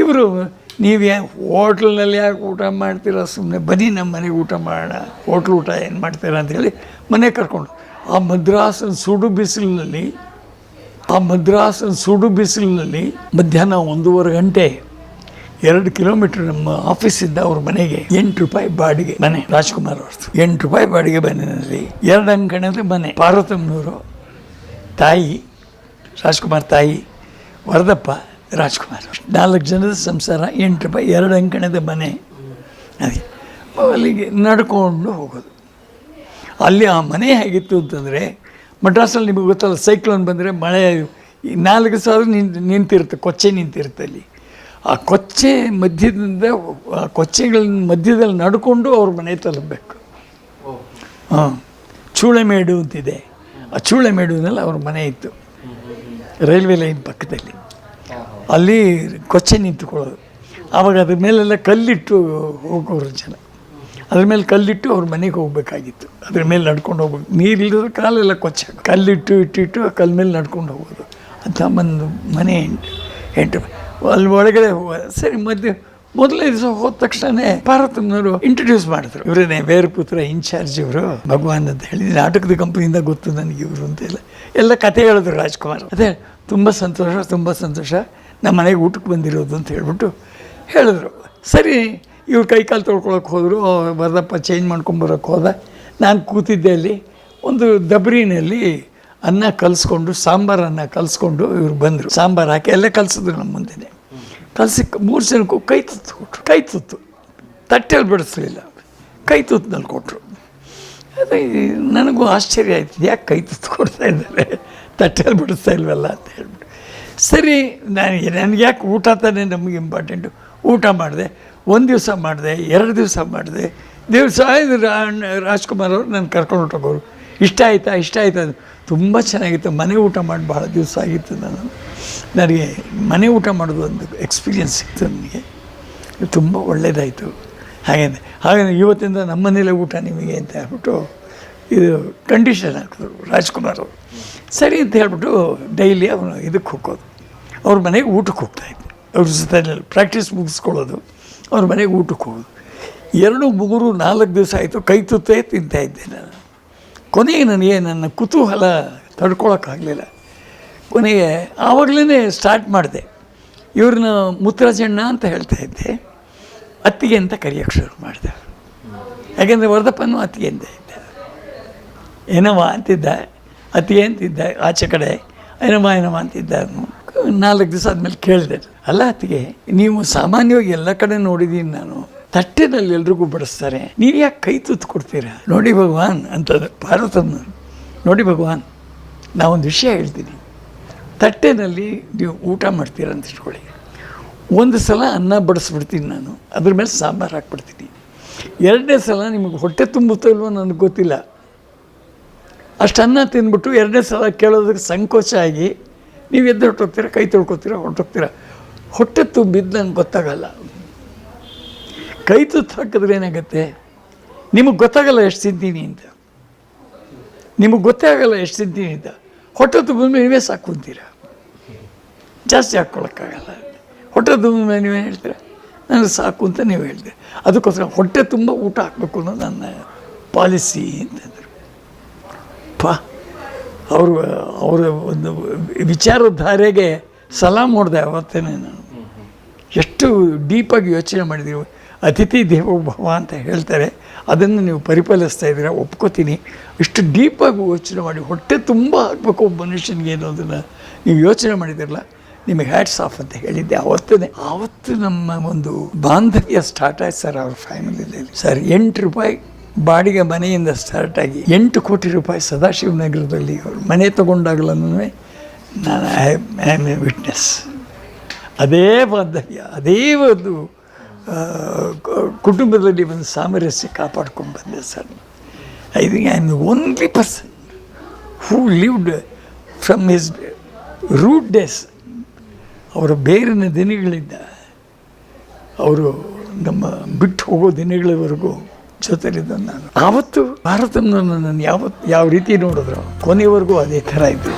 ಇವರು, ನೀವು ಹೋಟ್ಲ್ನಲ್ಲಿ ಯಾಕೆ ಊಟ ಮಾಡ್ತೀರಾ? ಸುಮ್ಮನೆ ಬನ್ನಿ ನಮ್ಮ ಮನೆಗೆ ಊಟ ಮಾಡೋಣ. ಹೋಟ್ಲ್ ಊಟ ಏನು ಮಾಡ್ತೀರಾ ಅಂತೇಳಿ ಮನೆ ಕರ್ಕೊಂಡು. ಆ ಮದ್ರಾಸನ ಸುಡು ಬಿಸಿಲಿನಲ್ಲಿ, ಆ ಮದ್ರಾಸನ ಸುಡು ಬಿಸಿಲಿನಲ್ಲಿ ಮಧ್ಯಾಹ್ನ ಒಂದೂವರೆ ಗಂಟೆ ಎರಡು ಕಿಲೋಮೀಟರ್ ನಮ್ಮ ಆಫೀಸಿಂದ ಅವ್ರ ಮನೆಗೆ ಎಂಟು ರೂಪಾಯಿ ಬಾಡಿಗೆ ಮನೆ, ರಾಜ್ಕುಮಾರ್ ಅವ್ರದ್ದು. ಎಂಟು ರೂಪಾಯಿ ಬಾಡಿಗೆ ಮನೆಯಲ್ಲಿ ಎರಡು ಅಂಕಣದ ಮನೆ, ಪಾರ್ವತಮ್ಮನವರು ತಾಯಿ, ರಾಜ್ಕುಮಾರ್ ತಾಯಿ ವರದಪ್ಪ ರಾಜ್ಕುಮಾರ್. ನಾಲ್ಕು ಜನದ ಸಂಸಾರ, ಎಂಟು ರೂಪಾಯಿ ಎರಡು ಅಂಕಣದ ಮನೆ. ಅದೇ. ಅಲ್ಲಿಗೆ ನಡ್ಕೊಂಡು ಹೋಗೋದು. ಅಲ್ಲಿ ಆ ಮನೆ ಹೇಗಿತ್ತು ಅಂತಂದರೆ, ಮಡ್ರಾಸಲ್ಲಿ ನಿಮಗೆ ಗೊತ್ತಲ್ಲ, ಸೈಕ್ಲೋನ್ ಬಂದರೆ ಮಳೆ ನಾಲ್ಕು ಸಾವಿರ ನಿಂತು ನಿಂತಿರುತ್ತೆ, ಕೊಚ್ಚೆ ನಿಂತಿರುತ್ತೆ ಅಲ್ಲಿ. ಆ ಕೊಚ್ಚೆ ಮಧ್ಯದಿಂದ, ಆ ಕೊಚ್ಚೆಗಳ ಮಧ್ಯದಲ್ಲಿ ನಡ್ಕೊಂಡು ಅವ್ರ ಮನೆ ತಲುಪಬೇಕು. ಹಾಂ. ಚೂಳೆಮೇಡು ಅಂತಿದೆ. ಆ ಚೂಳೆಮೇಡುನಲ್ಲಿ ಅವ್ರ ಮನೆ ಇತ್ತು. ರೈಲ್ವೆ ಲೈನ್ ಪಕ್ಕದಲ್ಲಿ. ಅಲ್ಲಿ ಕೊಚ್ಚೆ ನಿಂತುಕೊಳ್ಳೋದು. ಆವಾಗ ಅದ್ರ ಮೇಲೆಲ್ಲ ಕಲ್ಲಿಟ್ಟು ಹೋಗೋರು ಜನ. ಅದ್ರ ಮೇಲೆ ಕಲ್ಲಿಟ್ಟು ಅವ್ರ ಮನೆಗೆ ಹೋಗಬೇಕಾಗಿತ್ತು. ಅದ್ರ ಮೇಲೆ ನಡ್ಕೊಂಡು ಹೋಗ್ಬೇಕು. ನೀರಿಲ್ಲದ ಕಾಲೆಲ್ಲ ಕೊಚ್ಚೆ ಕಲ್ಲಿಟ್ಟು ಇಟ್ಟಿಟ್ಟು ಇಟ್ಟು ಕಲ್ಲ ಮೇಲೆ ನಡ್ಕೊಂಡು ಹೋಗೋದು. ಅಂತ ಒಂದು ಮನೆ ಎಂಟು ಎಂಟು, ಅಲ್ಲಿ ಒಳಗಡೆ ಸರಿ ಮಧ್ಯೆ ಮೊದಲನೇ ದಿವಸ ಹೋದ ತಕ್ಷಣ ಪಾರ್ವತಮ್ಮನವರು ಇಂಟ್ರೊಡ್ಯೂಸ್ ಮಾಡಿದ್ರು. ಇವರೇನೆ ಪುತ್ರ ಇನ್ಚಾರ್ಜ್ ಇವರು, ಭಗವಾನ್ ಅಂತ ಹೇಳಿ ನಾಟಕದ ಕಂಪನಿಯಿಂದ ಗೊತ್ತು ನನಗೆ ಇವರು ಅಂತ ಎಲ್ಲ. ಎಲ್ಲ ಕತೆ ಹೇಳಿದ್ರು ರಾಜ್ಕುಮಾರ್. ಅದೇ, ತುಂಬ ಸಂತೋಷ ತುಂಬ ಸಂತೋಷ. ನಮ್ಮ ಮನೆಗೆ ಊಟಕ್ಕೆ ಬಂದಿರೋದು ಅಂತ ಹೇಳ್ಬಿಟ್ಟು ಹೇಳಿದ್ರು. ಸರಿ, ಇವ್ರು ಕೈ ಕಾಲು ತೊಳ್ಕೊಳಕ್ಕೆ ಹೋದರು. ವರದಪ್ಪ ಚೇಂಜ್ ಮಾಡ್ಕೊಂಬರೋಕ್ಕೆ ಹೋದ. ನಾನು ಕೂತಿದ್ದೆ ಅಲ್ಲಿ, ಒಂದು ದಬ್ರಿನಲ್ಲಿ ಅನ್ನ ಕಲಿಸ್ಕೊಂಡು, ಸಾಂಬಾರನ್ನ ಕಲಿಸ್ಕೊಂಡು ಇವ್ರು ಬಂದರು. ಸಾಂಬಾರು ಹಾಕಿ, ಎಲ್ಲ ಕಲಿಸಿದ್ರು ನಮ್ಮ ಮುಂದೆನೆ. ಕಲಸಿ ಮೂರು ಜನಕ್ಕೂ ಕೈ ತುತ್ತು ಕೊಟ್ಟರು ಕೈ ತುತ್ತು. ತಟ್ಟೆಯಲ್ಲಿ ಬಿಡಿಸ್ಲಿಲ್ಲ. ಕೈ ತುತ್ತಿನಲ್ಲಿ ಕೊಟ್ಟರು ಅದೇ ನನಗೂ ಆಶ್ಚರ್ಯ ಆಯ್ತು. ಯಾಕೆ ಕೈ ತುತ್ತು ಕೊಡ್ತಾ ಇದ್ದಾರೆ? ತಟ್ಟೆಯಲ್ಲಿ ಬಿಡಿಸ್ತಾ ಇಲ್ವಲ್ಲ ಅಂತ ಹೇಳ್ಬಿಟ್ಟು. ಸರಿ ನನಗೆ ನನಗೆ ಯಾಕೆ ಊಟ ತಾನೇ ನಮಗೆ ಇಂಪಾರ್ಟೆಂಟು ಊಟ ಮಾಡಿದೆ, ಒಂದು ದಿವಸ ಮಾಡಿದೆ, ಎರಡು ದಿವಸ ಮಾಡಿದೆ. ದಿವಸ ರಾಜ್ಕುಮಾರ್ ಅವರು ನಾನು ಕರ್ಕೊಂಡು ಹೊಟ್ಟೋಗೋರು ಇಷ್ಟ ಆಯಿತಾ, ಇಷ್ಟ ಆಯ್ತಾ ತುಂಬ ಚೆನ್ನಾಗಿತ್ತು. ಮನೆ ಊಟ ಮಾಡಿ ಭಾಳ ದಿವಸ ಆಗಿತ್ತು ನಾನು. ನನಗೆ ಮನೆ ಊಟ ಮಾಡೋದು ಒಂದು ಎಕ್ಸ್ಪೀರಿಯೆನ್ಸ್ ಸಿಕ್ತು ನನಗೆ. ತುಂಬ ಒಳ್ಳೆಯದಾಯಿತು ಹಾಗೆ ಹಾಗೆ ಇವತ್ತಿಂದ ನಮ್ಮ ಮನೇಲೆ ಊಟ ನಿಮಗೆ ಅಂತ ಹೇಳ್ಬಿಟ್ಟು ಇದು ಕಂಡೀಷನ್ ಹಾಕಿದ್ರು, ರಾಜ್ಕುಮಾರ್ ಅವರು. ಸರಿ ಅಂತ ಹೇಳ್ಬಿಟ್ಟು ಡೈಲಿ ಅವನು ಇದಕ್ಕೆ ಹೋಗೋದು ಅವ್ರ ಮನೆಗೆ ಊಟಕ್ಕೆ ಹೋಗ್ತಾಯಿದ್ದೆ ಅವ್ರ ಜೊತೆ ಪ್ರಾಕ್ಟೀಸ್ ಮುಗಿಸ್ಕೊಳ್ಳೋದು. ಅವ್ರ ಮನೆಗೆ ಊಟಕ್ಕೆ ಹೋಗೋದು. ಎರಡು, ಮೂರು, ನಾಲ್ಕು ದಿವಸ ಆಯಿತು. ಕೈ ತುತ್ತೇ ತಿಂತಾಯಿದ್ದೆ ನಾನು. ಕೊನೆಗೆ ನನಗೆ ನನ್ನ ಕುತೂಹಲ ತಡ್ಕೊಳಕ್ಕಾಗಲಿಲ್ಲ. ಕೊನೆಗೆ ಆವಾಗಲೇ ಸ್ಟಾರ್ಟ್ ಮಾಡಿದೆ. ಇವ್ರನ್ನ ಮುತ್ತರಾಜಣ್ಣ ಅಂತ ಹೇಳ್ತಾ ಇದ್ದೆ. ಅತ್ತಿಗೆ ಅಂತ ಕರೆಯೋಕ್ಕೆ ಶುರು ಮಾಡಿದೆ. ಯಾಕೆಂದರೆ ವರದಪ್ಪನೂ ಅತ್ತಿಗೆ ಅಂತ ಇದ್ದ. ಏನವ ಅಂತಿದ್ದ? ಅತ್ತಿಗೆ ಅಂತಿದ್ದ ಆಚೆ ಕಡೆ. ಏನಮ್ಮ ಏನಮ್ಮ ಅಂತಿದ್ದ ನಾಲ್ಕು ದಿವಸ ಆದಮೇಲೆ ಕೇಳಿದೆ. ಅಲ್ಲ ಅತ್ತಿಗೆ, ನೀವು ಸಾಮಾನ್ಯವಾಗಿ ಎಲ್ಲ ಕಡೆ ನೋಡಿದ್ದೀನಿ ನಾನು. ತಟ್ಟೆನಲ್ಲಿ ಎಲ್ರಿಗೂ ಬಡಿಸ್ತಾರೆ. ನೀವು ಯಾಕೆ ಕೈ ತುತ್ತು ಕೊಡ್ತೀರಾ? ನೋಡಿ ಭಗವಾನ್ ಅಂತಂದ್ರೆ ಭಾರತನ ನೋಡಿ ಭಗವಾನ್, ನಾವೊಂದು ವಿಷಯ ಹೇಳ್ತೀನಿ. ತಟ್ಟೆನಲ್ಲಿ ನೀವು ಊಟ ಮಾಡ್ತೀರ ಅಂತ ಇಟ್ಕೊಳ್ಳಿ. ಒಂದು ಸಲ ಅನ್ನ ಬಡಿಸ್ಬಿಡ್ತೀನಿ ನಾನು. ಅದ್ರ ಮೇಲೆ ಸಾಂಬಾರು ಹಾಕ್ಬಿಡ್ತೀನಿ. ಎರಡನೇ ಸಲ ನಿಮಗೆ ಹೊಟ್ಟೆ ತುಂಬುತ್ತೋ ಇಲ್ವೋ ನನಗೆ ಗೊತ್ತಿಲ್ಲ. ಅಷ್ಟು ಅನ್ನ ತಿಂದ್ಬಿಟ್ಟು ಎರಡನೇ ಸಲ ಕೇಳೋದಕ್ಕೆ ಸಂಕೋಚ ಆಗಿ ನೀವು ಎದ್ದು ಹೊಟ್ಟೋಗ್ತೀರ ಕೈ ತೊಳ್ಕೊತೀರ, ಹೊರಟೋಗ್ತೀರ? ಹೊಟ್ಟೆ ತುಂಬಿದ್ದು ನನಗೆ ಗೊತ್ತಾಗಲ್ಲ. ಕೈ ತುತ್ತು ಹಾಕಿದ್ರೆ ಏನಾಗುತ್ತೆ? ನಿಮಗೆ ಗೊತ್ತಾಗಲ್ಲ ಎಷ್ಟು ತಿಂತೀನಿ ಅಂತ. ನಿಮಗೆ ಗೊತ್ತೇ ಆಗಲ್ಲ ಎಷ್ಟು ತಿಂತೀನಿ ಅಂತ. ಹೊಟ್ಟೆ ತುಂಬ ನೀವೇ ಸಾಕೊಂತೀರ ಜಾಸ್ತಿ ಹಾಕ್ಕೊಳಕ್ಕಾಗಲ್ಲ ಹೊಟ್ಟೆ ತುಂಬ ನೀವೇನು ನೀವೇ ಹೇಳ್ತೀರ? ನನಗೆ ಸಾಕು ಅಂತ ನೀವು ಹೇಳಿದೆ ಅದಕ್ಕೋಸ್ಕರ ಹೊಟ್ಟೆ ತುಂಬ ಊಟ ಹಾಕಬೇಕು ಅನ್ನೋದು ನನ್ನ ಪಾಲಿಸಿ ಅಂತಂದರು. ಪಾ, ಅವರು, ಅವರ ಒಂದು ವಿಚಾರಧಾರೆಗೆ ಸಲಾಮ್ ಹೊಡೆದೆ ಅವತ್ತೇನೆ ನಾನು. ಎಷ್ಟು ಡೀಪಾಗಿ ಯೋಚನೆ ಮಾಡಿದ್ದೀವಿ ಅತಿಥಿ ದೇವೋ ಭವ ಅಂತ ಹೇಳ್ತಾರೆ. ಅದನ್ನು ನೀವು ಪರಿಪಾಲಿಸ್ತಾ ಇದ್ದೀರಾ? ಒಪ್ಕೋತೀನಿ. ಇಷ್ಟು ಡೀಪಾಗಿ ಯೋಚನೆ ಮಾಡಿ, ಹೊಟ್ಟೆ ತುಂಬ ಹಾಕಬೇಕು ಒಬ್ಬ ಮನುಷ್ಯನಿಗೆ ಅನ್ನೋದನ್ನು ನೀವು ಯೋಚನೆ ಮಾಡಿದಿರಲ್ಲ ನಿಮಗೆ ಹ್ಯಾಟ್ಸ್ ಆಫ್ ಅಂತ ಹೇಳಿದ್ದೆ. ಆವತ್ತೇ ಆವತ್ತು ನಮ್ಮ ಒಂದು ಬಾಂಧವ್ಯ ಸ್ಟಾರ್ಟ್ ಆಯ್ತು ಸರ್ ಅವ್ರ ಫ್ಯಾಮಿಲಿಯಲ್ಲಿ ಸರ್, ಎಂಟು ರೂಪಾಯಿ ಬಾಡಿಗೆ ಮನೆಯಿಂದ ಸ್ಟಾರ್ಟ್ ಆಗಿ ಎಂಟು ಕೋಟಿ ರೂಪಾಯಿ ಸದಾಶಿವನಗರದಲ್ಲಿ ಅವರು ಮನೆ ತಗೊಂಡಾಗಲೂ ನಾನು ಐ ಆಮ್ ಎ ವಿಟ್ನೆಸ್ ಅದೇ ಬಾಂಧವ್ಯ, ಅದೇ ಒಂದು ಕುಟುಂಬದಲ್ಲಿ ಒಂದು ಸಾಮರಸ್ಯ ಕಾಪಾಡ್ಕೊಂಡು ಬಂದೆ sir. I think I am the only person who lived from his root days ಅವರ ಬೇರಿನ ದಿನಗಳಿಂದ ಅವರು ನಮ್ಮ ಬಿಟ್ಟು ಹೋಗೋ ದಿನಗಳವರೆಗೂ ಜೊತೆಲಿದ್ದ ನಾನು. ಆವತ್ತು ಭಾರತವನ್ನು ನಾನು ಯಾವ ಯಾವ ರೀತಿ ನೋಡಿದ್ರು ಕೊನೆಯವರೆಗೂ ಅದೇ ಥರ ಇದ್ದರು